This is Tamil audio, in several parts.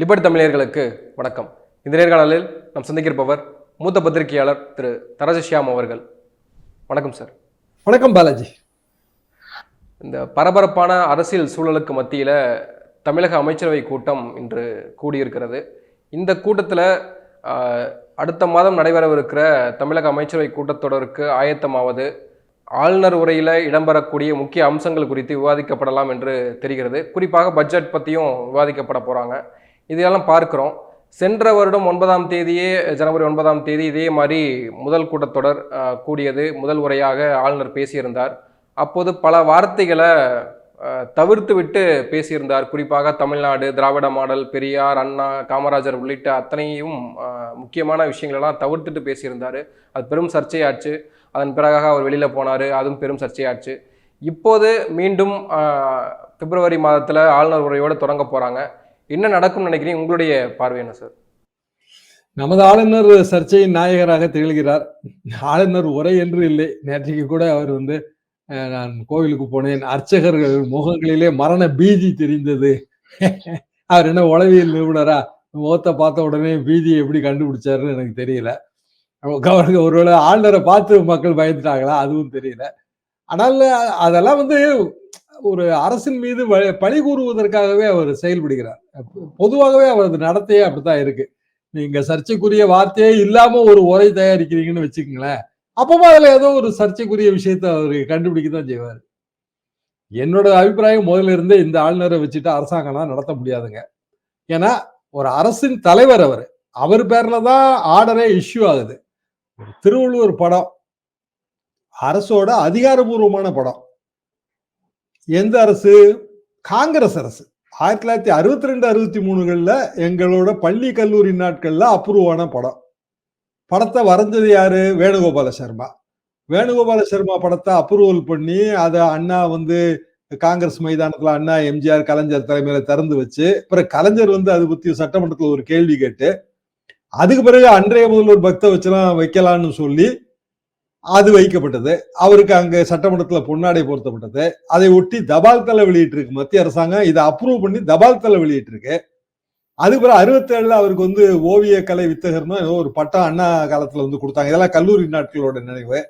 லிபர்ட் தமிழர்களுக்கு வணக்கம். இந்த நேர்காணலில் நாம் சந்திக்கிருப்பவர் மூத்த பத்திரிகையாளர் திரு தரஜஷ்யாம் அவர்கள். வணக்கம் சார். வணக்கம் பாலாஜி. இந்த பரபரப்பான அரசியல் சூழலுக்கு மத்தியில் தமிழக அமைச்சரவை கூட்டம் இன்று கூடியிருக்கிறது. இந்த கூட்டத்தில் அடுத்த மாதம் நடைபெறவிருக்கிற தமிழக அமைச்சரவை கூட்டத்தொடருக்கு ஆயத்தமாவது ஆளுநர் உரையில் இடம்பெறக்கூடிய முக்கிய அம்சங்கள் குறித்து விவாதிக்கப்படலாம் என்று தெரிகிறது. குறிப்பாக பட்ஜெட் பற்றியும் விவாதிக்கப்பட போகிறாங்க இதையெல்லாம் பார்க்குறோம். சென்ற வருடம் ஒன்பதாம் தேதியே ஜனவரி ஒன்பதாம் தேதி இதே மாதிரி முதல் கூட்டத்தொடர் கூடியது. முதல் உரையாக ஆளுநர் பேசியிருந்தார். அப்போது பல வார்த்தைகளை தவிர்த்து விட்டு பேசியிருந்தார். குறிப்பாக தமிழ்நாடு திராவிட மாடல் பெரியார் அண்ணா காமராஜர் உள்ளிட்ட அத்தனையும் முக்கியமான விஷயங்களெல்லாம் தவிர்த்துட்டு பேசியிருந்தார். அது பெரும் சர்ச்சையாச்சு. அதன் பிறகாக அவர் வெளியில் போனார். அதுவும் பெரும் சர்ச்சையாச்சு. இப்போது மீண்டும் பிப்ரவரி மாதத்தில் ஆளுநர் உரையோடு தொடங்க போகிறாங்க என்ன நடக்கும்னு நினைக்கிறீங்க? உங்களுடைய பார்வை என்ன சார்? நமது ஆளுநர் சர்ச்சையின் நாயகராக திகழ்கிறார். ஆளுநர் உரை என்று இல்லை. நேற்றைக்கு கூட அவர் வந்து அஹ், நான் கோவிலுக்கு போனேன். அர்ச்சகர்கள் முகங்களிலே மரண பீதி தெரிந்தது. அவர் என்ன உளவியல் நிபுணரா? முகத்தை பார்த்த உடனே பீதியை எப்படி கண்டுபிடிச்சாருன்னு எனக்கு தெரியல. அவருக்கு ஒருவேளை ஆளுநரை பார்த்து மக்கள் பயந்துட்டாங்களா? அதுவும் தெரியல. ஆனால் அதெல்லாம் வந்து ஒரு அரசின் மீது பழி கூறுவதற்காகவே அவர் செயல்படுகிறார். பொதுவாகவே அவரது நடத்தையே அப்படித்தான் இருக்கு. நீங்க சர்ச்சைக்குரிய வார்த்தையே இல்லாம ஒரு உரை தயாரிக்கிறீங்கன்னு வச்சுக்கோங்களேன். அப்பமா அதுல ஏதோ ஒரு சர்ச்சைக்குரிய விஷயத்த அவர் கண்டுபிடிக்க தான் செய்வார். என்னோட அபிப்பிராயம் முதல்ல இருந்தே இந்த ஆளுநரை வச்சுட்டு அரசாங்கம்லாம் நடத்த முடியாதுங்க. ஏன்னா ஒரு அரசின் தலைவர் அவர். அவர் பேர்ல தான் ஆர்டரே இஷ்யூ ஆகுது. ஒரு திருவள்ளுவர் படம் அரசோட அதிகாரபூர்வமான படம். எந்த அரசு? காங்கிரஸ் அரசு. ஆயிரத்தி தொள்ளாயிரத்தி அறுபத்தி ரெண்டு அறுபத்தி மூணுகளில் எங்களோட பள்ளி கல்லூரி நாட்களில் அப்ரூவான படம். படத்தை வரைஞ்சது யாரு? வேணுகோபால சர்மா. வேணுகோபால சர்மா படத்தை அப்ரூவல் பண்ணி அதை அண்ணா வந்து காங்கிரஸ் மைதானத்தில் அண்ணா எம்ஜிஆர் கலைஞர் தலைமையில திறந்து வச்சு அப்புறம் கலைஞர் வந்து அது பத்தி சட்டமன்றத்தில் ஒரு கேள்வி கேட்டு அதுக்கு பிறகு அன்றைய முதல்வர் பக்த வச்செல்லாம் வைக்கலாம்னு சொல்லி அது வைக்கப்பட்டது. அவருக்கு அங்க சட்டமன்றத்துல பொன்னாடை பொருத்தப்பட்டது. அதை ஒட்டி தபால் தலை வெளியிட்டு இருக்கு மத்திய அரசாங்கம் இதை அப்ரூவ் பண்ணி தபால் தலை வெளியிட்டு இருக்கு அதுக்கு அறுபத்தேழுல அவருக்கு வந்து ஓவிய கலை வித்தகர்னு ஏதோ ஒரு பட்டம் அண்ணா காலத்துல வந்து கொடுத்தாங்க. இதெல்லாம் கல்லூரி நாட்களோட நினைவு.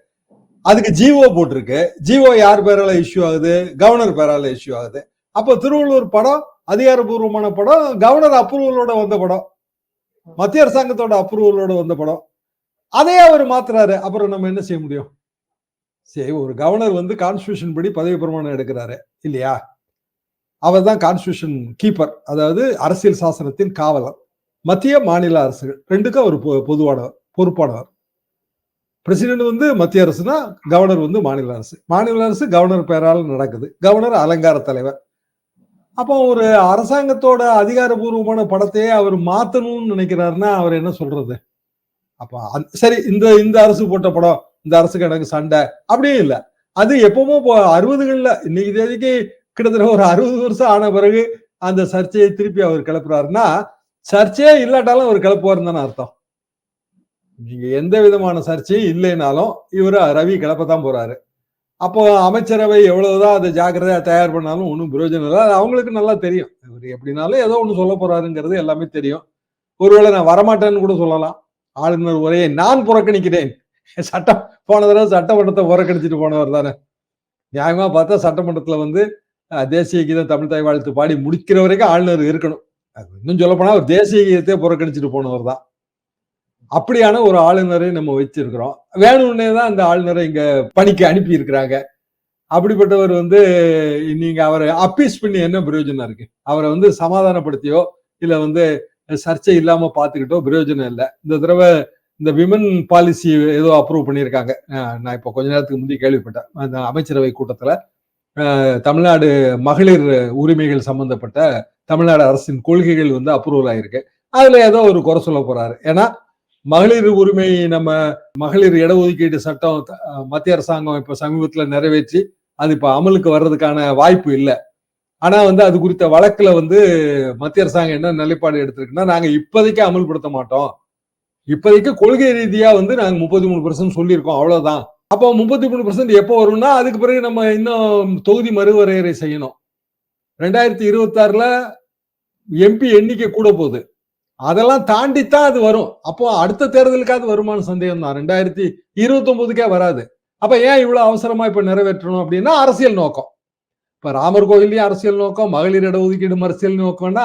அதுக்கு ஜிஓ போட்டிருக்கு. ஜிஓ யார் பேரால இஷ்யூ ஆகுது? கவர்னர் பேரால இஷ்யூ ஆகுது. அப்போ திருவள்ளூர் படம் அதிகாரப்பூர்வமான படம் கவர்னர் அப்ரூவலோட வந்த படம். மத்திய அரசாங்கத்தோட அப்ரூவலோட வந்த படம். அதே அவர் மாத்துறாரு. அப்புறம் நம்ம என்ன செய்ய முடியும்? சரி ஒரு கவர்னர் வந்து கான்ஸ்டியூஷன் படி பதவி பிரமாணம் எடுக்கிறாரு. இல்லையா? அவர் தான் கான்ஸ்டியூஷன் கீப்பர் அதாவது அரசியல் சாசனத்தின் காவலர். மத்திய மாநில அரசுகள் ரெண்டுக்கும் அவர் பொ- பொதுவானவர் பொறுப்பானவர். பிரசிடென்ட் வந்து மத்திய அரசுனா கவர்னர் வந்து மாநில அரசு. மாநில அரசு கவர்னர் பெயரால் நடக்குது. கவர்னர் அலங்கார தலைவர். அப்போ ஒரு அரசாங்கத்தோட அதிகாரபூர்வமான படத்தையே அவர் மாற்றணும்னு நினைக்கிறாருன்னா அவர் என்ன சொல்றது? அப்ப சரி இந்த இந்த அரசு போட்ட படம் இந்த அரசுக்கு எனக்கு சண்டை அப்படியும் இல்லை. அது எப்பவுமோ இப்போ அறுபதுகள்ல இன்னைக்கு தேதிக்கு கிட்டத்தட்ட ஒரு அறுபது வருஷம் ஆன பிறகு அந்த சர்ச்சையை திருப்பி அவர் கிளப்புறாருன்னா சர்ச்சையே இல்லாட்டாலும் அவர் கிளப்புவாருன்னு தானே அர்த்தம். நீங்க எந்த விதமான சர்ச்சையும் இல்லைனாலும் இவரு ரவி கிளப்பத்தான் போறாரு. அப்போ அமைச்சரவை எவ்வளவுதான் அதை ஜாக்கிரதையா தயார் பண்ணாலும் ஒன்றும் பிரயோஜனம் இல்லை. அது அவங்களுக்கு நல்லா தெரியும். இவர் எப்படினாலும் ஏதோ ஒண்ணு சொல்ல போறாருங்கிறது எல்லாமே தெரியும். ஒருவேளை நான் வரமாட்டேன்னு கூட சொல்லலாம். ஆளுநர் உரையை நான் புறக்கணிக்கிறேன். சட்டம் போன தடவை சட்டமன்றத்தை புறக்கணிச்சிட்டு போனவர் தானே. நியாயமா பார்த்தா சட்டமன்றத்துல வந்து தேசிய கீதம் தமிழ் தாய் வாழ்த்து பாடி முடிக்கிற வரைக்கும் ஆளுநர் இருக்கணும். அது இன்னும் சொல்ல போனா ஒரு தேசிய கீதத்தை புறக்கணிச்சிட்டு போனவர் தான். அப்படியான ஒரு ஆளுநரை நம்ம வச்சிருக்கிறோம். வேணும்னே தான் அந்த ஆளுநரை இங்க பணிக்கு அனுப்பி இருக்கிறாங்க அப்படிப்பட்டவர் வந்து நீங்க அவரை அப்பீஸ் பண்ணி என்ன பிரயோஜனம் இருக்கு? அவரை வந்து சமாதானப்படுத்தியோ இல்ல வந்து சர்ச்சை இல்லாம பாத்துக்கிட்டோ பிரயோஜனம் இல்லை. இந்த தடவை இந்த விமன் பாலிசி ஏதோ அப்ரூவ் பண்ணியிருக்காங்க. நான் இப்போ கொஞ்ச நேரத்துக்கு முந்தைய கேள்விப்பட்டேன். அந்த அமைச்சரவை கூட்டத்துல தமிழ்நாடு மகளிர் உரிமைகள் சம்பந்தப்பட்ட தமிழ்நாடு அரசின் கொள்கைகள் வந்து அப்ரூவல் ஆயிருக்கு. அதுல ஏதோ ஒரு குறை சொல்ல போறாரு. ஏன்னா மகளிர் உரிமை நம்ம மகளிர் இடஒதுக்கீடு சட்டம் மத்திய அரசாங்கம் இப்ப சமீபத்துல நிறைவேற்றி அது இப்ப அமலுக்கு வர்றதுக்கான வாய்ப்பு இல்லை. ஆனா வந்து அது குறித்த வழக்குல வந்து மத்திய அரசாங்கம் என்ன நிலைப்பாடு எடுத்திருக்குன்னா நாங்க இப்போதைக்கு அமல்படுத்த மாட்டோம். இப்போதைக்கு கொள்கை ரீதியா வந்து நாங்க முப்பத்தி மூணு பர்சன்ட் சொல்லியிருக்கோம் அவ்வளவுதான். அப்போ முப்பத்தி மூணு பர்சன்ட் எப்போ வரும்னா அதுக்கு பிறகு நம்ம இன்னும் தொகுதி மறுவரையறை செய்யணும். ரெண்டாயிரத்தி இருபத்தாறுல எம்பி எண்ணிக்கை கூட போகுது. அதெல்லாம் தாண்டித்தான் அது வரும். அப்போ அடுத்த தேர்தலுக்காவது வருமான சந்தேகம் தான். ரெண்டாயிரத்தி இருபத்தி ஒன்பதுக்கே வராது. அப்ப ஏன் இவ்வளவு அவசரமா இப்ப நிறைவேற்றணும் அப்படின்னா அரசியல் நோக்கம். இப்ப ராமர் கோயிலையும் அரசியல் நோக்கம் மகளிர் இடஒதுக்கீடு அரசியல் நோக்கம்னா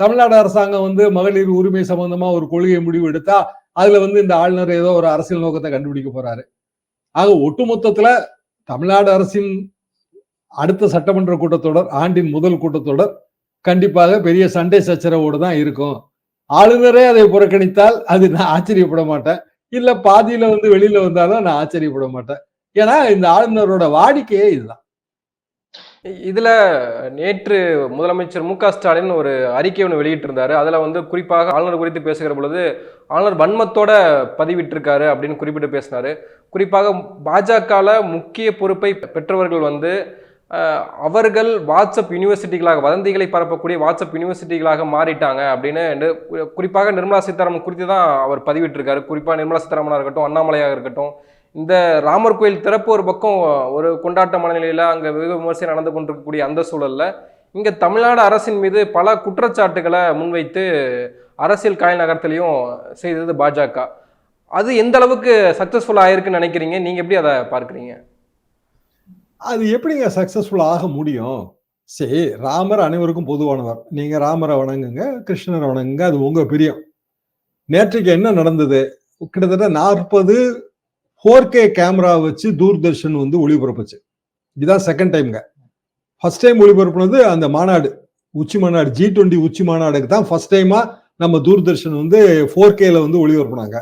தமிழ்நாடு அரசாங்கம் வந்து மகளிர் உரிமை சம்பந்தமா ஒரு கொள்கை முடிவு எடுத்தா அதுல வந்து இந்த ஆளுநர் ஏதோ ஒரு அரசியல் நோக்கத்தை கண்டுபிடிக்க போறாரு. ஆக ஒட்டுமொத்தத்துல தமிழ்நாடு அரசின் அடுத்த சட்டமன்ற கூட்டத்தொடர் ஆண்டின் முதல் கூட்டத்தொடர் கண்டிப்பாக பெரிய சண்டை சச்சரவோடு தான் இருக்கும். ஆளுநரே அதை புறக்கணித்தால் அது நான் ஆச்சரியப்பட மாட்டேன். இல்ல பாதியில வந்து வெளியில வந்தாலும் நான் ஆச்சரியப்பட மாட்டேன். ஏன்னா இந்த ஆளுநரோட வாடிக்கையே இதுதான். இதில் நேற்று முதலமைச்சர் மு க ஸ்டாலின் ஒரு அறிக்கை ஒன்று வெளியிட்டிருந்தார். அதில் வந்து குறிப்பாக ஆளுநர் குறித்து பேசுகிற பொழுது ஆளுநர் வன்மத்தோட பதிவிட்டிருக்காரு அப்படின்னு குறிப்பிட்டு பேசினார். குறிப்பாக பாஜகவில் முக்கிய பொறுப்பை பெற்றவர்கள் வந்து அவர்கள் வாட்ஸ்அப் யூனிவர்சிட்டிகளாக வதந்திகளை பரப்பக்கூடிய வாட்ஸ்அப் யூனிவர்சிட்டிகளாக மாறிட்டாங்க அப்படின்னு குறிப்பாக நிர்மலா சீதாராமன் குறித்து தான் அவர் பதிவிட்டிருக்காரு. குறிப்பாக நிர்மலா சீதாராமனாக இருக்கட்டும் அண்ணாமலையாக இருக்கட்டும் இந்த ராமர் கோயில் திறப்பு ஒரு பக்கம் ஒரு கொண்டாட்ட மனநிலையில் அங்கே வெகு விமர்சனம் நடந்து கொண்டிருக்கக்கூடிய அந்த சூழல்ல இங்கே தமிழ்நாடு அரசின் மீது பல குற்றச்சாட்டுகளை முன்வைத்து அரசியல் காய் நகரத்திலையும் செய்தது பாஜக. அது எந்த அளவுக்கு சக்ஸஸ்ஃபுல் ஆயிருக்குன்னு நினைக்கிறீங்க? நீங்கள் எப்படி அதை பார்க்குறீங்க? அது எப்படிங்க சக்சஸ்ஃபுல் ஆக முடியும்? சரி ராமர் அனைவருக்கும் பொதுவானவர். நீங்கள் ராமரை வணங்குங்க கிருஷ்ணரை வணங்குங்க அது உங்கள் பிரியம். நேற்றைக்கு என்ன நடந்தது? கிட்டத்தட்ட நாற்பது ஃபோர் கே கேமரா வச்சு தூர்தர்ஷன் வந்து ஒளிபரப்புச்சு. இதுதான் செகண்ட் டைம்ங்க ஃபர்ஸ்ட் டைம் ஒளிபரப்புனது அந்த மாநாடு உச்சி மாநாடு ஜி டுவெண்ட்டி உச்சி மாநாடுக்கு தான் ஃபர்ஸ்ட் டைமா நம்ம தூர்தர்ஷன் வந்து ஃபோர் கேல வந்து ஒளிபரப்புனாங்க.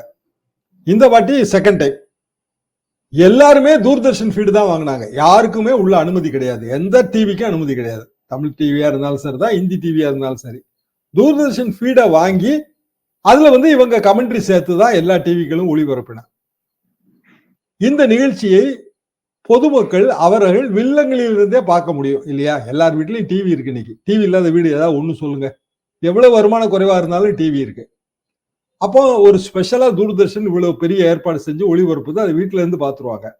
இந்த வாட்டி செகண்ட் டைம் எல்லாருமே தூர்தர்ஷன் ஃபீடு தான் வாங்கினாங்க. யாருக்குமே உள்ள அனுமதி கிடையாது. எந்த டிவிக்கும் அனுமதி கிடையாது. தமிழ் டிவியா இருந்தாலும் சரி தான் ஹிந்தி டிவியா இருந்தாலும் சரி. தூர்தர்ஷன் ஃபீடை வாங்கி அதுல வந்து இவங்க கமெண்ட்ரி சேர்த்து தான் எல்லா டிவிகளும் ஒளிபரப்பினாங்க. இந்த நிகழ்ச்சியை பொதுமக்கள் அவர்கள் வில்லங்களிலிருந்தே பார்க்க முடியும் இல்லையா? எல்லார் வீட்லயும் டிவி இருக்கு இன்னைக்கு. டிவி இல்லாத வீடு ஏதாவது ஒண்ணு சொல்லுங்க. எவ்வளவு வருமான குறைவா இருந்தாலும் டிவி இருக்கு. அப்போ ஒரு ஸ்பெஷலா தூர்தர்ஷன் இவ்வளவு பெரிய ஏற்பாடு செஞ்சு ஒளிபரப்பு தான் அதை வீட்டுல இருந்து பாத்துருவாங்க.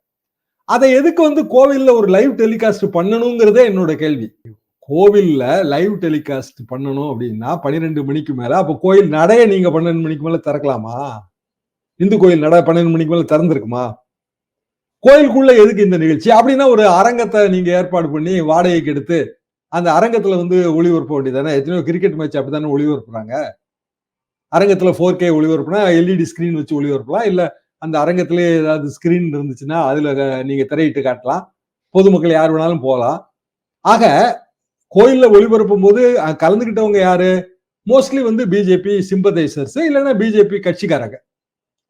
அதை எதுக்கு வந்து கோவில்ல ஒரு லைவ் டெலிகாஸ்ட் பண்ணணுங்கிறதே என்னோட கேள்வி. கோவில்ல லைவ் டெலிகாஸ்ட் பண்ணணும் அப்படின்னா பன்னிரெண்டு மணிக்கு மேல அப்ப கோயில் நடைய நீங்க பன்னெண்டு மணிக்கு மேல திறக்கலாமா? இந்து கோயில் நட பன்னெண்டு மணிக்கு மேல திறந்திருக்குமா? கோயிலுக்குள்ள எதுக்கு இந்த நிகழ்ச்சி? அப்படின்னா ஒரு அரங்கத்தை நீங்க ஏற்பாடு பண்ணி வாடகைக்கு எடுத்து அந்த அரங்கத்துல வந்து ஒளிபரப்ப வேண்டியதானே எத்தனையோ கிரிக்கெட் மேட்ச் அப்படித்தானே ஒளிபரப்புறாங்க? அரங்கத்துல ஃபோர் கே ஒளிபரப்புனா எல்இடி ஸ்கிரீன் வச்சு ஒளிபரப்பலாம் இல்ல அந்த அரங்கத்திலே ஏதாவது ஸ்கிரீன் இருந்துச்சுன்னா அதுல நீங்க திரையிட்டு காட்டலாம். பொதுமக்கள் யார் வேணாலும் போகலாம். ஆக கோயில்ல ஒளிபரப்பும் போது கலந்துகிட்டவங்க கலந்துக்கிட்டவங்க யாரு? மோஸ்ட்லி வந்து பிஜேபி சிம்பதைசர்ஸ் இல்லைன்னா பிஜேபி கட்சிக்காரங்க.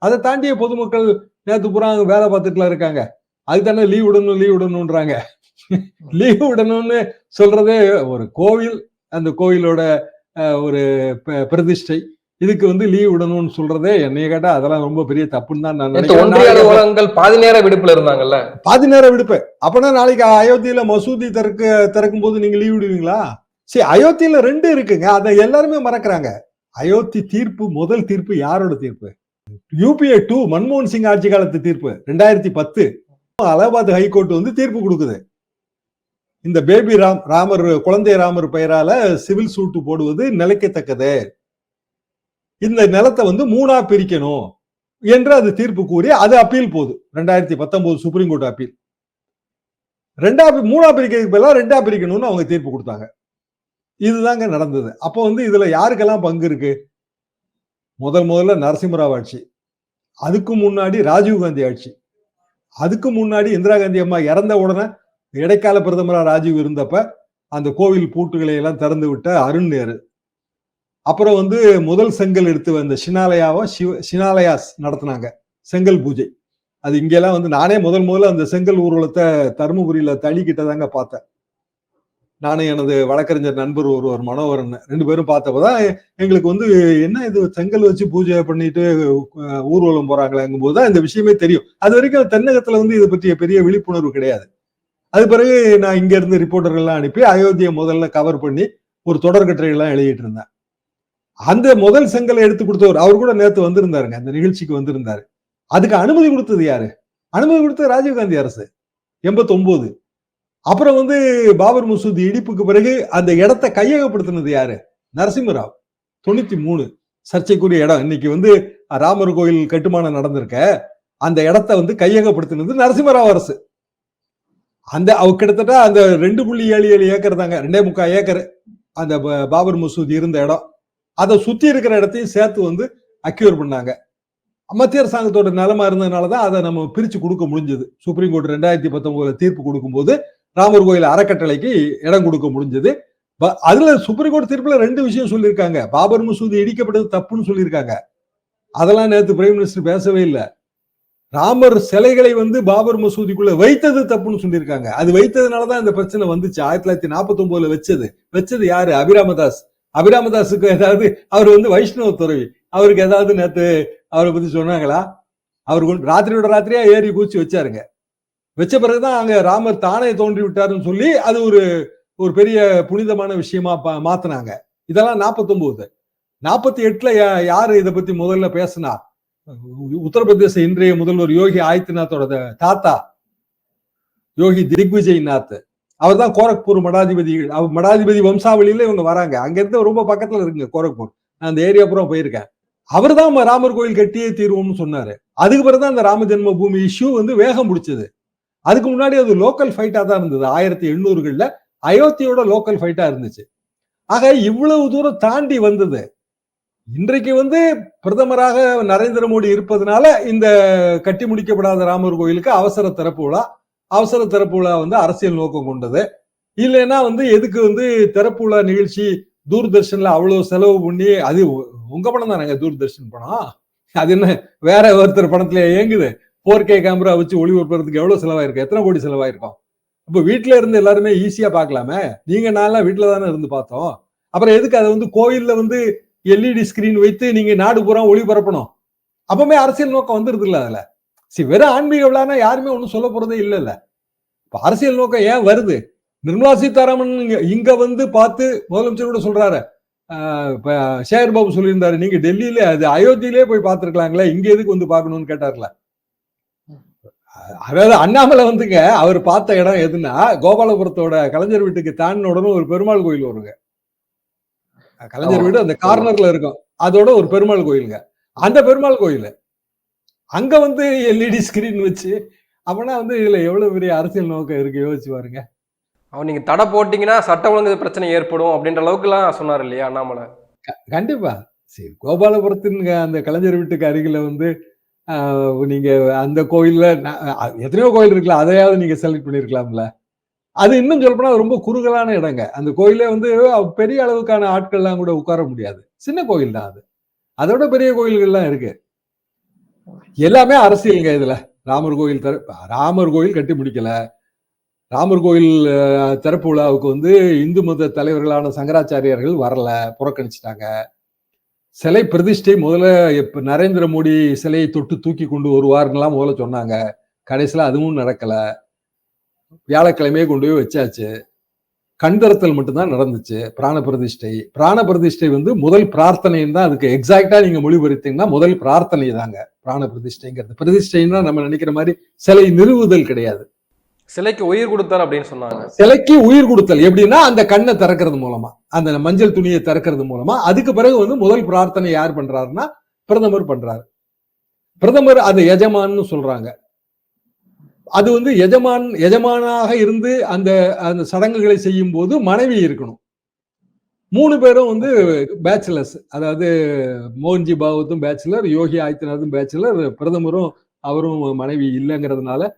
அதை தாண்டிய பொதுமக்கள் நேத்து பூரா அங்க வேலை பார்த்துட்டுலாம் இருக்காங்க. அதுக்கு தானே லீவ் விடணும் லீவ் விடணும்ன்றாங்க. லீவ் விடணும்னு சொல்றதே ஒரு கோவில். அந்த கோயிலோட அஹ், ஒரு பிரதிஷ்டை. இதுக்கு வந்து லீவ் விடணும்னு சொல்றதே என்னைய கேட்டா அதெல்லாம் ரொம்ப பெரிய தப்புன்னு தான் நான் நேற்று நினைக்கிறேன். பாதி நேர விடுப்புல இருந்தாங்கல்ல? பாதி நேரம் விடுப்பு. அப்பனா நாளைக்கு அயோத்தியில மசூதி திறக்க திறக்கும் போது நீங்க லீவ் விடுவீங்களா? சரி அயோத்தியில ரெண்டு இருக்குங்க. அதை எல்லாருமே மறக்கறாங்க. அயோத்தி தீர்ப்பு முதல் தீர்ப்பு யாரோட தீர்ப்பு? யூபிஏ டூ மன்மோகன் சிங் ஆட்சி காலத்து தீர்ப்பு ரெண்டாயிரத்தி பத்து. அலகாபாத் ஹைகோர்ட் வந்து தீர்ப்பு கொடுக்குது. இந்த பேபி ராம் ராமர் குழந்தை ராமர் பெயரால சிவில் சூட்டு போடுவது நிலைக்கத்தக்கது. இந்த நிலத்தை வந்து மூணா பிரிக்கணும் என்று அது தீர்ப்பு கூறி அது அப்பீல் போகுது. ரெண்டாயிரத்தி பத்தொன்பது சுப்ரீம் கோர்ட் அப்பீல். ரெண்டா மூணா பிரிக்கிறதுக்கு பதிலாக ரெண்டா பிரிக்கணும்னு அவங்க தீர்ப்பு கொடுத்தாங்க. இதுதாங்க நடந்தது. அப்போ வந்து இதுல யாருக்கெல்லாம் பங்கு இருக்கு? முதல் முதல்ல நரசிம்மராவ் ஆட்சி. அதுக்கு முன்னாடி ராஜீவ் காந்தி ஆட்சி. அதுக்கு முன்னாடி இந்திரா காந்தி அம்மா இறந்த உடனே இடைக்கால பிரதமரா ராஜீவ் இருந்தப்ப அந்த கோவில் பூட்டுகளை எல்லாம் திறந்து விட்ட அருண் நேரு. அப்புறம் வந்து முதல் செங்கல் எடுத்து வந்த ஷினாலயாவை சிவ ஷினாலயாஸ் நடத்தினாங்க செங்கல் பூஜை. அது இங்கெல்லாம் வந்து நானே முதல் முதல்ல அந்த செங்கல் ஊர்வலத்தை தருமபுரியில தள்ளிக்கிட்ட தாங்க பார்த்தேன். நானும் எனது வழக்கறிஞர் நண்பர் ஒருவர் மனோகரன் ரெண்டு பேரும் பார்த்தப்பதான் எங்களுக்கு வந்து என்ன இது செங்கல் வச்சு பூஜை பண்ணிட்டு ஊர்வலம் ஊர்வலம் போது தான் இந்த விஷயமே தெரியும். அது வரைக்கும் தென்னகத்துல வந்து இதை பற்றிய பெரிய விழிப்புணர்வு கிடையாது. அது பிறகு நான் இங்க இருந்து ரிப்போர்ட்டர்கள்லாம் அனுப்பி அயோத்தியை முதல்ல கவர் பண்ணி ஒரு தொடர்கட்டுரைகள்லாம் எழுதிட்டு இருந்தேன் அந்த முதல் செங்கலை எடுத்து கொடுத்தவர் அவர் கூட நேற்று வந்திருந்தாருங்க அந்த நிகழ்ச்சிக்கு வந்திருந்தாரு. அதுக்கு அனுமதி கொடுத்தது யாரு? அனுமதி கொடுத்தது ராஜீவ்காந்தி அரசு. எண்பத்தி அப்புறம் வந்து பாபர் மசூதி இடிப்புக்கு பிறகு அந்த இடத்த கையகப்படுத்தினது யாரு? நரசிம்மராவ். தொண்ணூத்தி மூணு சர்ச்சைக்குரிய இடம். இன்னைக்கு வந்து ராமர் கோயில் கட்டுமானம் நடந்திருக்க அந்த இடத்த வந்து கையகப்படுத்தினது நரசிம்மராவ் அரசு. அந்த அவ கிட்டத்தட்ட அந்த ரெண்டு புள்ளி ஏழு ஏழு ஏக்கர் தாங்க ரெண்டே முக்கால் ஏக்கர் அந்த ப- பாபர் மசூதி இருந்த இடம். அதை சுத்தி இருக்கிற இடத்தையும் சேர்த்து வந்து அக்யூர் பண்ணாங்க. மத்திய அரசாங்கத்தோட நிலமா இருந்ததுனால தான் அதை நம்ம பிரிச்சு கொடுக்க முடிஞ்சது. சுப்ரீம் கோர்ட் ரெண்டாயிரத்தி பத்தொன்பதுல தீர்ப்பு கொடுக்கும்போது ராமர் கோயில் அறக்கட்டளைக்கு இடம் கொடுக்க முடிஞ்சது. ப- அதுல சுப்ரீம் கோர்ட் தீர்ப்புல ரெண்டு விஷயம் சொல்லியிருக்காங்க. பாபர் மசூதி இடிக்கப்பட்டது தப்புன்னு சொல்லியிருக்காங்க. அதெல்லாம் நேற்று பிரைம் மினிஸ்டர் பேசவே இல்லை. ராமர் சிலைகளை வந்து பாபர் மசூதிக்குள்ள வைத்தது தப்புன்னு சொல்லியிருக்காங்க. அது வைத்ததுனாலதான் இந்த பிரச்சனை வந்துச்சு. ஆயிரத்தி தொள்ளாயிரத்தி நாற்பத்தி ஒன்பதுல வச்சது. வச்சது யாரு? அபிராமதாஸ். அபிராமதாஸுக்கு ஏதாவது அவர் வந்து வைஷ்ணவ துறவி அவருக்கு ஏதாவது நேற்று அவரை பத்தி சொன்னாங்களா? அவர் ராத்திரியோட ராத்திரியா ஏறி கூச்சி வச்சாருங்க. வச்ச பிறகுதான் அங்க ராமர் தானே தோன்றி விட்டாருன்னு சொல்லி அது ஒரு ஒரு பெரிய புனிதமான விஷயமா பா- மாத்துனாங்க. இதெல்லாம் நாற்பத்தொன்பது நாற்பத்தி எட்டுல யா- யாரு இதை பத்தி முதல்ல பேசினா? உத்தரப்பிரதேச இன்றைய முதல்வர் யோகி ஆதித்யநாத்தோட தாத்தா யோகி திக்விஜய் நாத் அவர் தான் கோரக்பூர் மடாதிபதி அவர் மடாதிபதி வம்சாவளியில இவங்க வராங்க. அங்க இருந்து ரொம்ப பக்கத்துல இருக்குங்க கோரக்பூர். நான் அந்த ஏரியா பூரா போயிருக்கேன். அவர் தான் ராமர் கோயில் கட்டியே தீர்வோம்னு சொன்னாரு. அதுக்கு பிறகுதான் அந்த ராம ஜென்ம பூமி இஷ்யூ வந்து வேகம் பிடிச்சது. அதுக்கு முன்னாடி அது லோக்கல் ஃபைட்டாக தான் இருந்தது. ஆயிரத்தி எண்ணூறுகளில் அயோத்தியோட லோக்கல் ஃபைட்டாக இருந்துச்சு. ஆக இவ்வளவு தூரம் தாண்டி வந்தது. இன்றைக்கு வந்து பிரதமராக நரேந்திர மோடி இருப்பதனால இந்த கட்டி முடிக்கப்படாத ராமர் கோயிலுக்கு அவசர திறப்பு விழா அவசர திறப்பு விழா வந்து அரசியல் நோக்கம் கொண்டது. இல்லைன்னா வந்து எதுக்கு வந்து திறப்பு விழா நிகழ்ச்சி தூர்தர்ஷன்ல அவ்வளவு செலவு பண்ணி அது உ- உங்க படம் தானங்க தூர்தர்ஷன் படம் அது என்ன வேற ஒருத்தர் படத்துல இயங்குது ஃபோர் கே கேமரா வச்சு ஒளிபரப்புறதுக்கு எவ்வளவு செலவாயிருக்கும் எத்தனை கோடி செலவாயிருக்கும்? இப்போ வீட்டில இருந்து எல்லாருமே ஈஸியா பார்க்கலாமே? நீங்க நான்லாம் வீட்டில தானே இருந்து பார்த்தோம். அப்புறம் எதுக்கு அதை வந்து கோயில்ல வந்து எல்இடி ஸ்கிரீன் வைத்து நீங்க நாடு பூரா ஒளிபரப்பணும் அப்பவுமே அரசியல் நோக்கம் வந்துருது இல்லை அதுல. சரி வெறும் ஆன்மீக விழானா யாருமே ஒன்றும் சொல்ல போறதே இல்லைல்ல இல்ல இப்ப அரசியல் நோக்கம் ஏன் வருது? நிர்மலா சீதாராமன் இங்க- வந்து பார்த்து முதலமைச்சர் கூட சொல்றாரு. சேகர் பாபு சொல்லியிருந்தாரு நீங்க டெல்லியில அது அயோத்தியிலே போய் பார்த்துருக்கலாங்களே இங்க எதுக்கு வந்து பார்க்கணும்னு கேட்டார்ல. அதாவது அண்ணாமலை வந்துங்க அவர் பார்த்த இடம் எதுன்னா கோபாலபுரத்தோட கலைஞர் வீட்டுக்கு தாண்டின உடனே ஒரு பெருமாள் கோயில் வருங்க. கலைஞர். வீடு அந்த கார்னர்ல இருக்கும். அதோட ஒரு பெருமாள் கோயிலுங்க. அந்த பெருமாள் கோயில். அங்க வந்து எல்இடி ஸ்கிரீன் வச்சு அப்பனா வந்து இதுல எவ்வளவு பெரிய அரசியல் நோக்கம் இருக்கு யோசிச்சு பாருங்க. அவன் நீங்க தடை போட்டீங்கன்னா சட்ட ஒழுங்கு பிரச்சனை ஏற்படும் அப்படின்ற அளவுக்குலாம் சொன்னார் இல்லையா அண்ணாமலை? கண்டிப்பா. சரி கோபாலபுரத்தின் அந்த கலைஞர் வீட்டுக்கு அருகில வந்து ஆஹ், நீங்க அந்த கோயில்ல எத்தனையோ கோயில் இருக்குல்ல அதையாவது நீங்க செலக்ட் பண்ணிருக்கலாம்ல. அது இன்னும் சொல்லப்போனா ரொம்ப குறுகலான இடங்க. அந்த கோயிலே வந்து பெரிய அளவுக்கான ஆட்கள்லாம் கூட உட்கார முடியாது. சின்ன கோயில் தான் அது. அதோட பெரிய கோயில்கள்லாம் இருக்கு. எல்லாமே அரசியலுங்க இதுல. ராமர் கோயில் திற ராமர் கோயில் கட்டி முடிக்கல. ராமர் கோயில் திறப்பு விழாவுக்கு வந்து இந்து மத தலைவர்களான சங்கராச்சாரியார்கள் வரல புறக்கணிச்சிட்டாங்க. சிலை பிரதிஷ்டை முதல்ல இப்போ நரேந்திர மோடி சிலையை தொட்டு தூக்கி கொண்டு வருவாருன்னெல்லாம் முதல்ல சொன்னாங்க. கடைசியில் அதுவும் நடக்கல. வியாழக்கிழமையே கொண்டு போய் வச்சாச்சு. கண்தரத்தல் மட்டும்தான் நடந்துச்சு. பிராண பிரதிஷ்டை. பிராண பிரதிஷ்டை வந்து முதல் பிரார்த்தனைன்னு தான் அதுக்கு எக்ஸாக்டா நீங்க மொழிபெயர்த்தீங்கன்னா முதல் பிரார்த்தனை தாங்க பிராண பிரதிஷ்டைங்கிறது. பிரதிஷ்டைன்னா நம்ம நினைக்கிற மாதிரி சிலை நிறுவுதல் கிடையாது. சிலைக்கு உயிர் கொடுத்தார் அப்படின்னு சொன்னாங்க. சிலைக்கு உயிர் கொடுத்தல். எப்படின்னா அந்த கண்ணை திறக்கிறது மூலமா. அந்த மஞ்சள் துணியை திறக்கிறது மூலமா. அதுக்கு பிறகு வந்து முதல் பிரார்த்தனை யார் பண்றாருன்னா பிரதமர் பண்றாரு. பிரதமர் அது எஜமான்னு சொல்றாங்க. அது வந்து எஜமான் எஜமானாக இருந்து அந்த அந்த சடங்குகளை செய்யும் போது மனைவி இருக்கணும். மூணு பேரும் வந்து பேச்சுலர்ஸ் அதாவது மோகன்ஜி பாகவத்தும் பேச்சுலர் யோகி ஆதித்யநாத்தும் பேச்சுலர் பிரதமரும் அவரும் மனைவி இல்லைங்கிறதுனால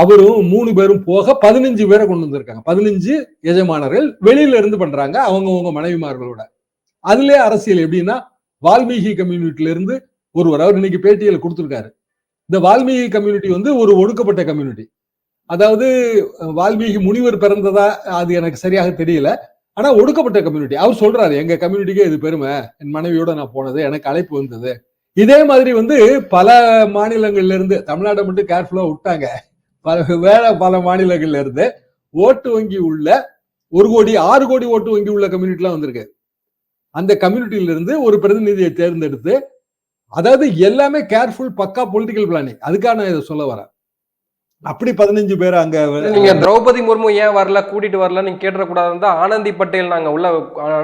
அவரும் மூணு பேரும் போக பதினஞ்சு பேரை கொண்டு வந்திருக்காங்க. பதினஞ்சு எஜமானர்கள் வெளியில இருந்து பண்றாங்க அவங்கவுங்க மனைவிமார்களோட. அதுலேயே அரசியல் எப்படின்னா வால்மீகி கம்யூனிட்டில இருந்து ஒருவர் அவர் இன்னைக்கு பேட்டியில் கொடுத்துருக்காரு. இந்த வால்மீகி கம்யூனிட்டி வந்து ஒரு ஒடுக்கப்பட்ட கம்யூனிட்டி. அதாவது வால்மீகி முனிவர் பிறந்ததா அது எனக்கு சரியாக தெரியல. ஆனா ஒடுக்கப்பட்ட கம்யூனிட்டி. அவர் சொல்றாரு எங்க கம்யூனிட்டிக்கே இது பெருமை. என் மனைவியோட நான் போனது எனக்கு அழைப்பு வந்தது. இதே மாதிரி வந்து பல மாநிலங்கள்ல இருந்து தமிழ்நாட்டை மட்டும் கேர்ஃபுல்லா விட்டாங்க. பல வேற பல மாநிலங்கள்ல இருந்து ஓட்டு வங்கி உள்ள ஒரு கோடி ஆறு கோடி ஓட்டு வங்கி உள்ள கம்யூனிட்டிலாம் வந்திருக்கு. அந்த கம்யூனிட்டியில இருந்து ஒரு பிரதிநிதியை தேர்ந்தெடுத்து அதாவது எல்லாமே கேர்ஃபுல் பக்கா பொலிட்டிக்கல் பிளானிங் அதுக்காக நான் இதை சொல்ல வரேன். அப்படி பதினஞ்சு பேர் அங்க நீங்க திரௌபதி முர்மு ஏன் வரல கூட்டிட்டு வரல நீங்க கேட்டுறக்கூடாதுன்னு தான் ஆனந்தி பட்டேல் நாங்க உள்ள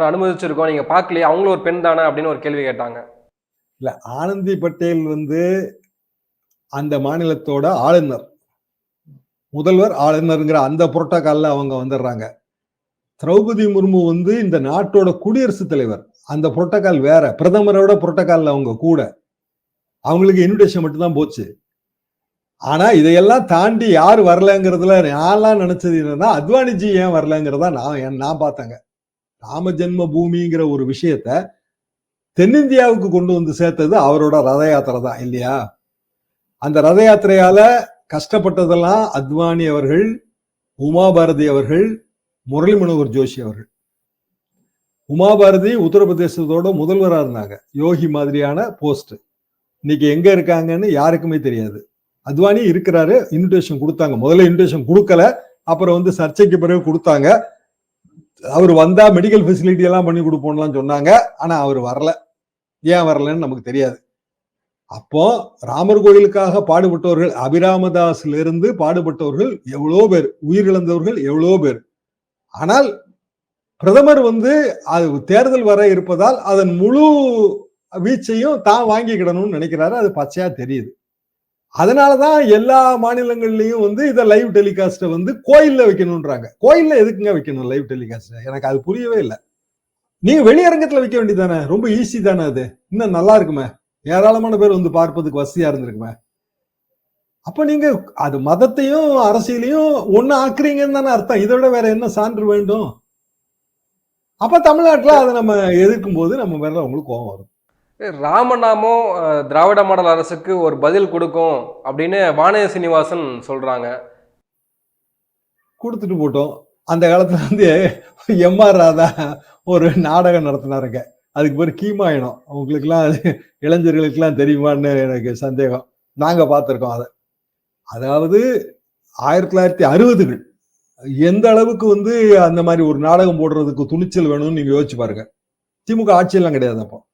அனுமதிச்சிருக்கோம். நீங்க பாக்கலையே அவங்களும் ஒரு பெண் தானே அப்படின்னு ஒரு கேள்வி கேட்டாங்க. இல்ல ஆனந்தி பட்டேல் வந்து அந்த மாநிலத்தோட ஆளுநர். முதல்வர் ஆளுநருங்கிற அந்த புரோட்டோகால்ல அவங்க வந்துடுறாங்க திரௌபதி முர்மு வந்து இந்த நாட்டோட குடியரசுத் தலைவர். அந்த புரோட்டோகால் வேற. பிரதமரோட புரோட்டோகால்ல அவங்க கூட. அவங்களுக்கு இன்விடேஷன் மட்டும்தான் போச்சு. ஆனா இதையெல்லாம் தாண்டி யார் வரலங்கிறதுல நான்லாம் நினைச்சது என்னன்னா அத்வானிஜி ஏன் வரலங்கிறதா நான் நான் பார்த்தேங்க. ராம ஜென்ம பூமிங்கிற ஒரு விஷயத்த தென்னிந்தியாவுக்கு கொண்டு வந்து சேர்த்தது அவரோட ரத யாத்திரை தான் இல்லையா? அந்த ரத யாத்திரையால கஷ்டப்பட்டதெல்லாம் அத்வானி அவர்கள் உமாபாரதி அவர்கள் முரளி மனோகர் ஜோஷி அவர்கள். உமாபாரதி உத்தரப்பிரதேசத்தோட முதல்வராக இருந்தாங்க. யோகி மாதிரியான போஸ்ட் இன்னைக்கு எங்க இருக்காங்கன்னு யாருக்குமே தெரியாது. அத்வானி இருக்கிறாரு இன்விடேஷன் கொடுத்தாங்க. முதல்ல இன்விடேஷன் கொடுக்கல அப்புறம் வந்து சர்ச்சைக்கு பிறகு கொடுத்தாங்க. அவர் வந்தா மெடிக்கல் ஃபெசிலிட்டி எல்லாம் பண்ணி கொடுப்போம்லாம் சொன்னாங்க ஆனா அவர் வரல. ஏன் வரலன்னு நமக்கு தெரியாது. அப்போ ராமர் கோயிலுக்காக பாடுபட்டவர்கள் அபிராமதாஸ்ல இருந்து பாடுபட்டவர்கள் எவ்வளோ பேர் உயிரிழந்தவர்கள் எவ்வளோ பேர். ஆனால் பிரதமர் வந்து அது தேர்தல் வர இருப்பதால் அதன் முழு வீச்சையும் தான் வாங்கிக்கிடணும்னு நினைக்கிறாரு. அது பச்சையா தெரியுது. அதனாலதான் எல்லா மாநிலங்கள்லயும் வந்து இதை லைவ் டெலிகாஸ்ட வந்து கோயில்ல வைக்கணும்ன்றாங்க. கோயில்ல எதுக்குங்க வைக்கணும் லைவ் டெலிகாஸ்ட் எனக்கு அது புரியவே இல்லை. நீங்க வெளியரங்கத்துல வைக்க வேண்டியதானே ரொம்ப ஈஸி தானே அது. இன்னும் நல்லா இருக்குமே. ஏராளமான பேர் வந்து பார்ப்பதுக்கு வசதியா இருந்திருக்குமே. அப்ப நீங்க அது மதத்தையும் அரசியலையும் ஒண்ணு ஆக்குறீங்கன்னு தானே அர்த்தம். இதை விட வேற என்ன சான்று வேண்டும்? அப்ப தமிழ்நாட்டுல அதை நம்ம எதிர்க்கும் போது நம்ம மேல அவங்களுக்கு கோபம் வரும். ராமநாமம் திராவிட மாடல் அரசுக்கு ஒரு பதில் கொடுக்கும் அப்படின்னு வானய சீனிவாசன் சொல்றாங்க. கொடுத்துட்டு போட்டோம். அந்த காலத்துல வந்து எம் ஆர் ராதா ஒரு நாடகம் நடத்தினாருங்க. அதுக்கு பேர் கீமாயினம் அவங்களுக்குலாம் அது இளைஞர்களுக்கெல்லாம் தெரியுமான்னு எனக்கு சந்தேகம். நாங்க பார்த்துருக்கோம் அதை. அதாவது ஆயிரத்தி தொள்ளாயிரத்தி அறுபதுகள். எந்த அளவுக்கு வந்து அந்த மாதிரி ஒரு நாடகம் போடுறதுக்கு துணிச்சல் வேணும்னு நீங்க யோசிச்சு பாருங்க. திமுக ஆட்சியெல்லாம் கிடையாது அப்போ.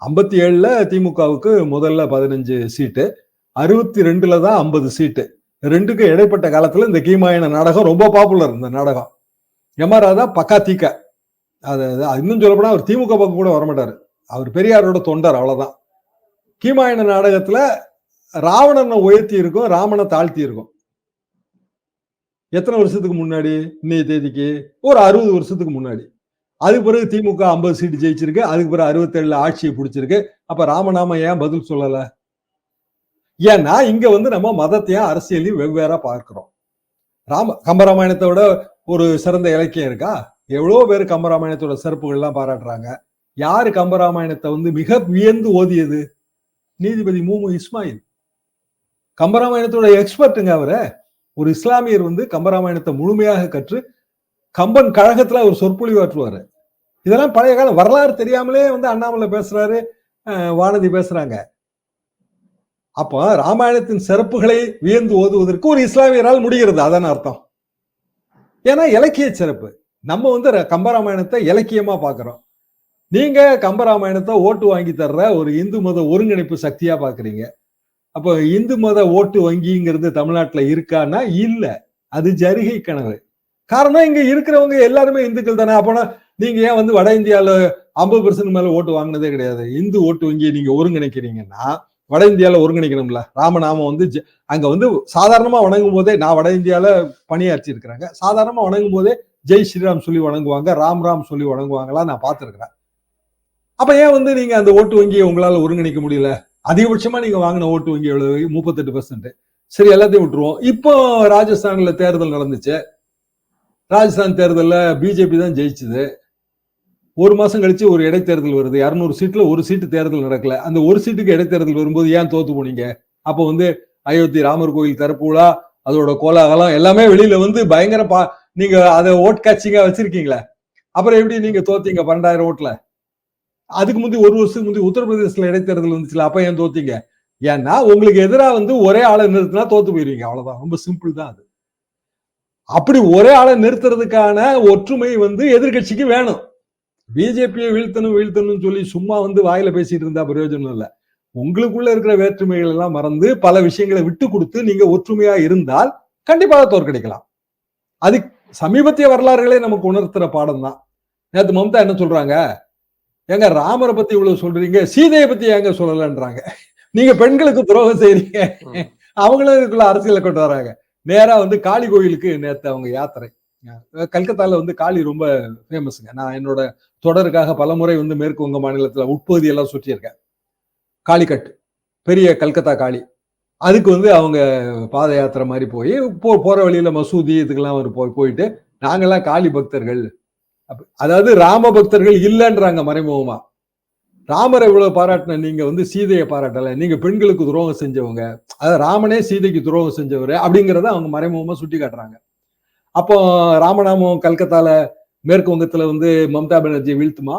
ஐம்பத்தி ஏழுல திமுகவுக்கு முதல்ல பதினஞ்சு சீட்டு அறுபத்தி ரெண்டுல தான் ஐம்பது சீட்டு. ரெண்டுக்கும் இடைப்பட்ட காலத்துல இந்த கீமாயின நாடகம் ரொம்ப பாப்புலர் இந்த நாடகம். எம் ராதா பக்கா தீக்க. அது இன்னும் சொல்லப்போனால் அவர் திமுக பக்கம் கூட வரமாட்டார். அவர் பெரியாரோட தொண்டர் அவ்வளவுதான். கீமாயன நாடகத்துல ராவணனை உயர்த்தி இருக்கும் ராமனை தாழ்த்தி இருக்கும் எத்தனை வருஷத்துக்கு முன்னாடி? இன்னைய தேதிக்கு. ஒரு அறுபது வருஷத்துக்கு முன்னாடி. அதுக்கு பிறகு திமுக ஐம்பது சீட்டு ஜெயிச்சிருக்கு. அதுக்கு பிறகு அறுபத்தேழுல ஆட்சியை பிடிச்சிருக்கு. அப்ப ராமநாம ஏன் பதில் சொல்லல? ஏன்னா இங்க வந்து நம்ம மதத்தையும் அரசியலையும் வெவ்வேறா பார்க்கிறோம். ராம கம்பராமாயணத்தை விட ஒரு சிறந்த இலக்கியம் இருக்கா? எவ்வளோ பேர் கம்பராமாயணத்தோட சிறப்புகள்லாம் பாராட்டுறாங்க. யாரு கம்பராமாயணத்தை வந்து மிக வியந்து ஓதியது? நீதிபதி மூமு இஸ்மாயில். கம்பராமாயணத்தோட எக்ஸ்பர்ட்டுங்க அவரு. ஒரு இஸ்லாமியர் வந்து கம்பராமாயணத்தை முழுமையாக கற்று கம்பன் கழகத்துல அவர் சொற்பொழிவாற்றுவாரு. இதெல்லாம் பழைய கால வரலாறு தெரியாமலே வந்து அண்ணாமலை பேசுறாரு வானதி பேசுறாங்க. அப்போ ராமாயணத்தின் சிறப்புகளை வியந்து ஓதுவதற்கு ஒரு இஸ்லாமியரால் முடிகிறது. அதான் அர்த்தம். ஏன்னா இலக்கிய சிறப்பு. நம்ம வந்து கம்பராமாயணத்தை இலக்கியமா பாக்குறோம். நீங்க கம்பராமாயணத்தை ஓட்டு வாங்கி தர்ற ஒரு இந்து மத ஒருங்கிணைப்பு சக்தியா பாக்குறீங்க. அப்போ இந்து மத ஓட்டு வங்கிங்கிறது தமிழ்நாட்டுல இருக்கான்னா இல்ல. அது ஜரிகை கனவு. காரணம் இங்க இருக்கிறவங்க எல்லாருமே இந்துக்கள் தானே. அப்போனா நீங்க ஏன் வந்து வட இந்தியாவில் ஐம்பது பெர்சன்ட் மேல ஓட்டு வாங்கினதே கிடையாது. இந்து ஓட்டு வங்கியை நீங்க ஒருங்கிணைக்கிறீங்கன்னா வட இந்தியாவில் ஒருங்கிணைக்கணும்ல. ராமநாமம் வந்து அங்கே வந்து சாதாரணமாக வணங்கும் போதே நான் வட இந்தியாவில் பணியாற்றி இருக்கிறாங்க. வணங்கும் போதே ஜெய் ஸ்ரீராம் சொல்லி வணங்குவாங்க ராம் ராம் சொல்லி வணங்குவாங்களா நான் பார்த்துருக்குறேன். அப்போ ஏன் வந்து நீங்கள் அந்த ஓட்டு வங்கியை உங்களால் ஒருங்கிணைக்க முடியல? அதிகபட்சமாக நீங்கள் வாங்கின ஓட்டு வங்கி எவ்வளோ முப்பத்தெட்டு பெர்சன்ட் சரி எல்லாத்தையும் விட்டுருவோம். இப்போ ராஜஸ்தானில் தேர்தல் நடந்துச்சு. ராஜஸ்தான் தேர்தலில் பிஜேபி தான் ஜெயிச்சது. ஒரு மாசம் கழிச்சு ஒரு இடைத்தேர்தல் வருது. இரநூறு சீட்ல ஒரு சீட்டு தேர்தல் நடக்கல. அந்த ஒரு சீட்டுக்கு இடைத்தேர்தல் வரும்போது ஏன் தோத்து போனீங்க? அப்போ வந்து அயோத்தி ராமர் கோயில் தரப்புலா அதோட கோலாகலம் எல்லாமே வெளியில வந்து பயங்கர பா நீங்க அதை ஓட் காட்சிங்க வச்சிருக்கீங்களே. அப்புறம் எப்படி நீங்க தோத்தீங்க பன்னெண்டாயிரம் ஓட்டுல அதுக்கு முந்தி ஒரு வருஷத்துக்கு முந்தி உத்தரப்பிரதேசத்துல இடைத்தேர்தல் வந்துச்சுல அப்ப ஏன் தோத்தீங்க? ஏன்னா உங்களுக்கு எதிராக வந்து ஒரே ஆளை நிறுத்தினா தோத்து போயிருவீங்க. அவ்வளவுதான். ரொம்ப சிம்பிள் தான் அது. அப்படி ஒரே ஆளை நிறுத்துறதுக்கான ஒற்றுமை வந்து எதிர்க்கட்சிக்கு வேணும். பிஜேபியை வீழ்த்தணும் வீழ்த்தணும்னு சொல்லி சும்மா வந்து வாயில பேசிட்டு இருந்தா பிரயோஜனம் இல்லை. உங்களுக்குள்ள இருக்கிற வேற்றுமைகள் எல்லாம் மறந்து பல விஷயங்களை விட்டு கொடுத்து நீங்க ஒற்றுமையா இருந்தால் கண்டிப்பாக தோற்கடிக்கலாம். அது சமீபத்திய வரலாறுகளே நமக்கு உணர்த்துற பாடம் தான். நேத்து மம்தா என்ன சொல்றாங்க? ஏங்க ராமரை பத்தி இவ்வளவு சொல்றீங்க சீதையை பத்தி ஏங்க சொல்லலன்றாங்க. நீங்க பெண்களுக்கு துரோகம் செய்றீங்க. அவங்களும் இதுக்குள்ள அரசியலை கொண்டு வராங்க. நேரா வந்து காளி கோயிலுக்கு நேத்து அவங்க யாத்திரை. கல்கத்தாவில் வந்து காளி ரொம்ப ஃபேமஸுங்க நான் என்னோட தொடருக்காக பலமுறை வந்து மேற்கு வங்க மாநிலத்தில் உட்பகுதி எல்லாம் சுற்றியிருக்கேன். காளிக்கட்டு பெரிய கல்கத்தா காளி. அதுக்கு வந்து அவங்க பாத யாத்திரை மாதிரி போய் போ போகிற வழியில மசூதி இதுக்கெல்லாம் ஒரு போய் போயிட்டு நாங்கள்லாம் காளி பக்தர்கள். அதாவது ராம பக்தர்கள் இல்லைன்றாங்க மறைமுகமா. ராமரை இவ்வளவு பாராட்டின நீங்க வந்து சீதையை பாராட்டல நீங்க பெண்களுக்கு துரோகம் செஞ்சவங்க அதாவது ராமனே சீதைக்கு துரோகம் செஞ்சவர் அப்படிங்கிறத அவங்க மறைமுகமா சுட்டி காட்டுறாங்க அப்போ ராமநாமம் கல்கத்தால மேற்கு வங்கத்துல வந்து மம்தா பானர்ஜி வீழ்த்துமா?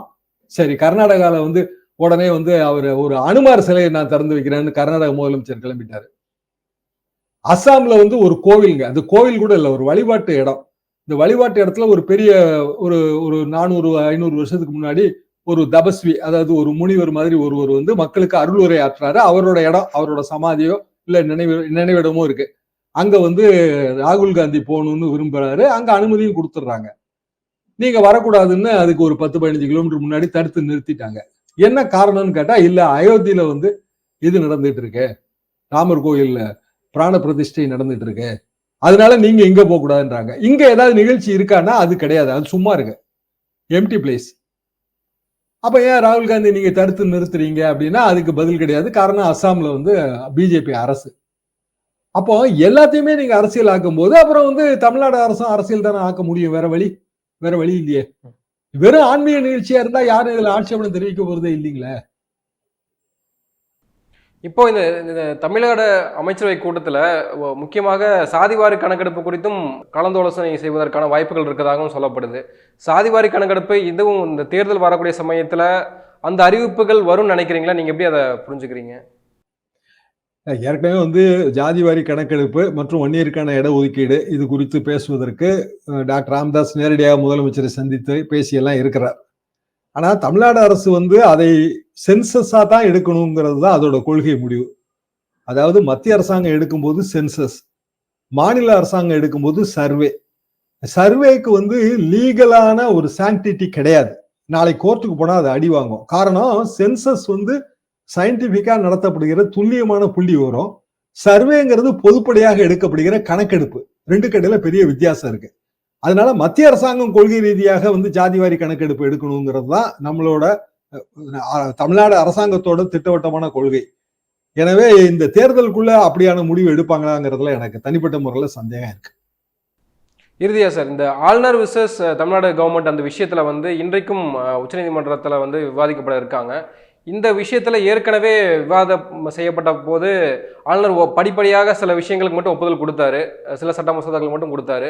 சரி கர்நாடகால வந்து உடனே வந்து அவர் ஒரு அனுமார் சிலையை நான் திறந்து வைக்கிறேன்னு கர்நாடக முதலமைச்சர் கிளம்பிட்டாரு. அஸ்ஸாம்ல வந்து ஒரு கோவிலுங்க. அது கோவில் கூட இல்லை ஒரு வழிபாட்டு இடம். இந்த வழிபாட்டு இடத்துல ஒரு பெரிய ஒரு ஒரு நானூறு ஐநூறு வருஷத்துக்கு முன்னாடி ஒரு தபஸ்வி அதாவது ஒரு முனிவர் மாதிரி ஒருவர் வந்து மக்களுக்கு அருளுரை ஆற்றுறாரு அவரோட இடம் அவரோட சமாதியோ இல்லை நினைவு நினைவிடமோ இருக்கு. அங்க வந்து ராகுல் காந்தி போகணும்னு விரும்புறாரு. அங்க அனுமதியும் கொடுத்துட்றாங்க. நீங்க வரக்கூடாதுன்னு அதுக்கு ஒரு பத்து பதினஞ்சு கிலோமீட்டர் முன்னாடி தடுத்து நிறுத்திட்டாங்க. என்ன காரணம்னு கேட்டா இல்ல அயோத்தியில வந்து இது நடந்துட்டு இருக்கு. ராமர் கோயில்ல பிராண பிரதிஷ்டை நடந்துட்டு இருக்கு. அதனால நீங்க இங்க போக கூடாதுன்றாங்க இங்க ஏதாவது நிகழ்ச்சி இருக்கான்னா அது கிடையாது. அது சும்மா இருக்கு. எம்டி பிளேஸ் அப்ப ஏன் ராகுல் காந்தி நீங்க தடுத்து நிறுத்துறீங்க அப்படின்னா அதுக்கு பதில் கிடையாது. காரணம் அஸ்ஸாம்ல வந்து பிஜேபி அரசு. அப்போ எல்லாத்தையுமே நீங்க அரசியல் ஆக்கும் போது அப்புறம் வந்து தமிழ்நாடு அரசும் அரசியல் தானே ஆக்க முடியும். வேற வழி வேற வழி இல்லையே. வெறும் ஆன்மீக நிகழ்ச்சியா இருந்தா யாரும் இதுல ஆட்சேபணம் தெரிவிக்க போறதே இல்லைங்களே. இப்போ இந்த தமிழக தமிழ்நாடு அமைச்சரவை கூட்டத்தில் முக்கியமாக சாதிவாரி கணக்கெடுப்பு குறித்தும் கலந்தாலோசனை செய்வதற்கான வாய்ப்புகள் இருக்கதாகவும் சொல்லப்படுது. சாதிவாரி கணக்கெடுப்பு இதுவும் இந்த தேர்தல் வரக்கூடிய சமயத்தில் அந்த அறிவிப்புகள் வரும்னு நினைக்கிறீங்களா? நீங்கள் எப்படி அதை புரிஞ்சுக்கிறீங்க? ஏற்கனவே வந்து ஜாதிவாரி கணக்கெடுப்பு மற்றும் வன்னியருக்கான இட ஒதுக்கீடு இது குறித்து பேசுவதற்கு டாக்டர் ராம்தாஸ் நேரடியாக முதலமைச்சரை சந்தித்து பேசியெல்லாம் இருக்கிறார். ஆனால் தமிழ்நாடு அரசு வந்து அதை சென்சஸாக தான் எடுக்கணுங்கிறது தான் அதோட கொள்கை முடிவு. அதாவது மத்திய அரசாங்கம் எடுக்கும்போது சென்சஸ் மாநில அரசாங்கம் எடுக்கும்போது சர்வே. சர்வேக்கு வந்து லீகலான ஒரு சாங்டிட்டி கிடையாது. நாளை கோர்ட்டுக்கு போனால் அது அடி வாங்கும். காரணம் சென்சஸ் வந்து சயின்டிஃபிக்காக நடத்தப்படுகிற துல்லியமான புள்ளி விவரம் சர்வேங்கிறது பொதுப்படையாக எடுக்கப்படுகிற கணக்கெடுப்பு. ரெண்டு கடையில் பெரிய வித்தியாசம் இருக்கு. அதனால மத்திய அரசாங்கம் கொள்கை ரீதியாக வந்து ஜாதிவாரி கணக்கெடுப்பு எடுக்கணுங்கிறது தான் நம்மளோட தமிழ்நாடு அரசாங்கத்தோட திட்டவட்டமான கொள்கை. எனவே இந்த தேர்தலுக்குள்ள அப்படியான முடிவு எடுப்பாங்களாங்கிறதுல எனக்கு தனிப்பட்ட முறையில் சந்தேகம் இருக்கு. இறுதியா சார் இந்த ஆளுநர் விசஸ் தமிழ்நாடு கவர்மெண்ட் அந்த விஷயத்தில் வந்து இன்றைக்கும் உச்சநீதிமன்றத்தில் வந்து விவாதிக்கப்பட இருக்காங்க. இந்த விஷயத்தில் ஏற்கனவே விவாதம் செய்யப்பட்ட போது ஆளுநர் படிப்படியாக சில விஷயங்களுக்கு மட்டும் ஒப்புதல் கொடுத்தாரு. சில சட்ட மசோதாக்கள் மட்டும் கொடுத்தாரு.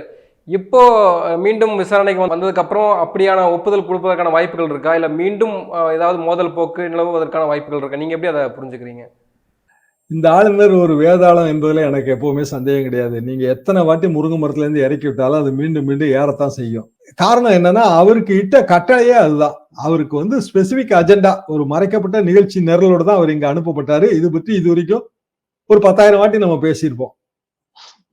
இப்போ மீண்டும் விசாரணைக்கு வந்ததுக்கப்புறம் அப்படியான ஒப்புதல் கொடுப்பதற்கான வாய்ப்புகள் இருக்கா? இல்லை மீண்டும் ஏதாவது மோதல் போக்கு நிலவுவதற்கான வாய்ப்புகள் இருக்கா? நீங்கள் எப்படி அதை புரிஞ்சுக்கிறீங்க? இந்த ஆளுநர் ஒரு வேதாளம் என்பதில் எனக்கு எப்பவுமே சந்தேகம் கிடையாது. நீங்க எத்தனை வாட்டி முருங்கை மரத்துலேருந்து இறக்கி விட்டாலும் அது மீண்டும் மீண்டும் ஏறத்தான் செய்யும். காரணம் என்னன்னா அவருக்கு இட்ட கட்டளையே அதுதான். அவருக்கு வந்து ஸ்பெசிபிக் அஜெண்டா ஒரு மறைக்கப்பட்ட நிகழ்ச்சி நிரலோடு தான் அவர் இங்க அனுப்பப்பட்டாரு. இது பற்றி இது வரைக்கும் ஒரு பத்தாயிரம் வாட்டி நம்ம பேசியிருப்போம்.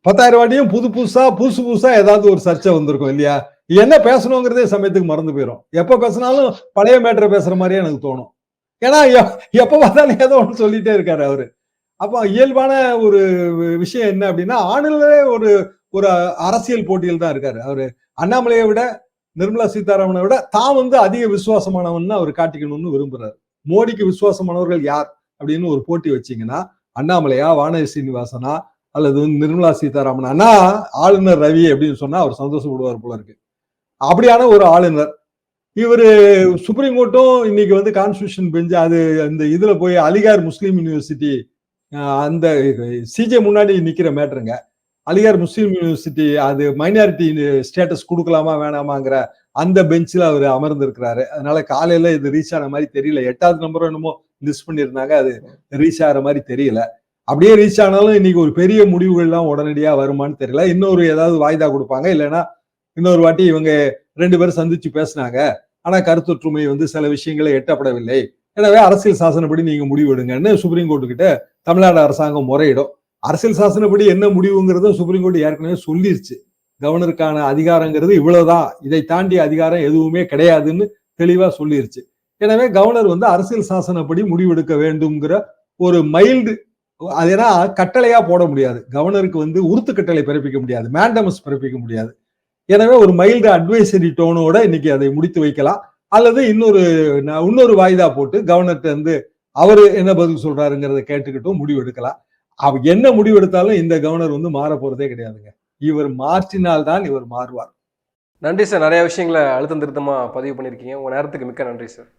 பத்தாயிரம் வாட்டியும் புது புதுசா புதுசு புதுசா ஏதாவது ஒரு சர்ச்சை வந்திருக்கும் இல்லையா? என்ன பேசணுங்கிறதே சமயத்துக்கு மறந்து போயிடும் எப்ப பேசினாலும் பழைய மேட்டரை பேசுற மாதிரியே எனக்கு தோணும். ஏன்னா எப்போ எப்ப பார்த்தாலும் ஏதோ ஒன்று சொல்லிட்டே இருக்காரு அவரு. அப்போ இயல்பான ஒரு விஷயம் என்ன அப்படின்னா ஆளுநரே ஒரு ஒரு அரசியல் போட்டியில் தான் இருக்காரு. அவரு அண்ணாமலையை விட நிர்மலா சீதாராமனை விட தான் வந்து அதிக விசுவாசமானவன் அவர் காட்டிக்கணும்னு விரும்புறாரு. மோடிக்கு விசுவாசமானவர்கள் யார் அப்படின்னு ஒரு போட்டி வச்சீங்கன்னா அண்ணாமலையா வானதி சீனிவாசனா அல்லது வந்து நிர்மலா சீதாராமனா? ஆளுநர் ரவி அப்படின்னு சொன்னா அவர் சந்தோஷப்படுவார் போல இருக்கு. அப்படியான ஒரு ஆளுநர். இவரு சுப்ரீம் கோர்ட்டும் இன்னைக்கு வந்து கான்ஸ்டியூஷன் பெஞ்சு அது அந்த இதுல போய் அலிகார் முஸ்லீம் யூனிவர்சிட்டி அந்த சிஜே முன்னாடி நிக்கிற மேட்ருங்க அலிகார் முஸ்லீம் யூனிவர்சிட்டி அது மைனாரிட்டி ஸ்டேட்டஸ் கொடுக்கலாமா வேணாமாங்கிற அந்த பெஞ்சில் அவர் அமர்ந்திருக்கிறாரு. அதனால காலையில இது ரீச் ஆன மாதிரி தெரியல. எட்டாவது நம்பரும் என்னமோ லிஸ்ட் பண்ணியிருந்தாங்க அது ரீச் ஆகிற மாதிரி தெரியல. அப்படியே ரீச் ஆனாலும் இன்னைக்கு ஒரு பெரிய முடிவுகள்லாம் உடனடியாக வருமான்னு தெரியல. இன்னொரு ஏதாவது வாய்தா கொடுப்பாங்க. இல்லைன்னா இன்னொரு வாட்டி இவங்க ரெண்டு பேரும் சந்திச்சு பேசினாங்க. ஆனா கருத்தொற்றுமை வந்து சில விஷயங்களை எட்டப்படவில்லை. எனவே அரசியல் சாசனப்படி நீங்க முடிவு எடுங்கன்னு சுப்ரீம் கோர்ட்டு கிட்ட தமிழ்நாடு அரசாங்கம் முறையிடும். அரசியல் சாசனப்படி என்ன முடிவுங்கிறத சுப்ரீம் கோர்ட் ஏற்கனவே சொல்லிருச்சு. கவர்னருக்கான அதிகாரங்கிறது இவ்வளவுதான். இதை தாண்டிய அதிகாரம் எதுவுமே கிடையாதுன்னு தெளிவா சொல்லிருச்சு. எனவே கவர்னர் வந்து அரசியல் சாசனப்படி முடிவெடுக்க வேண்டும்ங்கிற ஒரு மைல்டு அது ஏன்னா கட்டளையா போட முடியாது. கவர்னருக்கு வந்து உறுத்து கட்டளை பிறப்பிக்க முடியாது. மேண்டமஸ் பிறப்பிக்க முடியாது. எனவே ஒரு மைல்டு அட்வைசரி டோனோட இன்னைக்கு அதை முடித்து வைக்கலாம். அல்லது இன்னொரு ந- இன்னொரு வாய்தா போட்டு கவர்னர்கிட்ட வந்து அவரு என்ன பதில் சொல்றாருங்கிறத கேட்டுக்கிட்டும் முடிவு எடுக்கலாம். அவ என்ன முடிவு எடுத்தாலும் இந்த கவர்னர் வந்து மாற போறதே கிடையாதுங்க. இவர் மாற்றினால்தான் இவர் மாறுவார். நன்றி சார். நிறைய விஷயங்களை அழுத்தம் திருத்தமா பதிவு பண்ணியிருக்கீங்க. உங்க நேரத்துக்கு மிக்க நன்றி சார்.